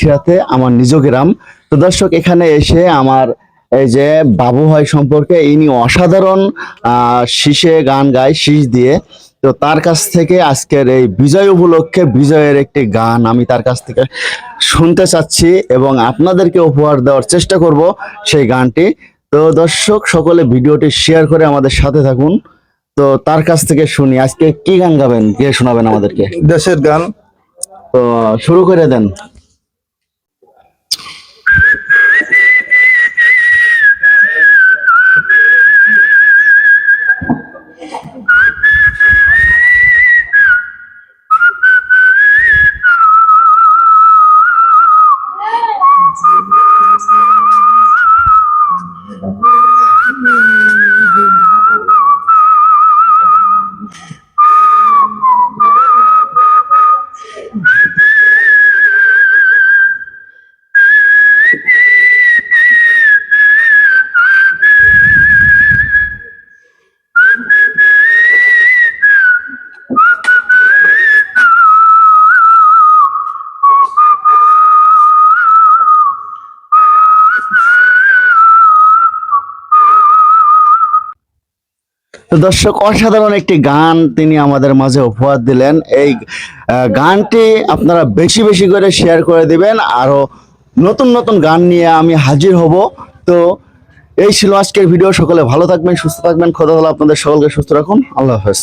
সাতক্ষীরাতে আমার নিজ গ্রাম। তো দর্শক এখানে এসে আমার এই যে বাবু ভাই সম্পর্কে ইনি অসাধারণ আহ শীষে গান গায় শীষ দিয়ে। তো তার কাছ থেকে আজকের এই বিজয় উপলক্ষে বিজয়ের একটি গান আমি তার কাছ থেকে শুনতে চাচ্ছি এবং আপনাদেরকে উপহার দেওয়ার চেষ্টা করব সেই গানটি। তো দর্শক সকলে ভিডিওটি শেয়ার করে আমাদের সাথে থাকুন। তো তার কাছ থেকে শুনি আজকে কি গান গাবেন কে শোনাবেন আমাদেরকে? দেশের গান। তো শুরু করে দেন। তো দর্শক, অসাধারণ একটি গান তিনি আমাদের মাঝে উপহার দিলেন। এই গানটি আপনারা বেশি বেশি করে শেয়ার করে দিবেন। আরও নতুন নতুন গান নিয়ে আমি হাজির হব। তো এই ছিল আজকের ভিডিও সকলে ভালো থাকবেন, সুস্থ থাকবেন। খোদা হলো আপনাদের সকলকে সুস্থ রাখুন। আল্লাহ হাফেজ।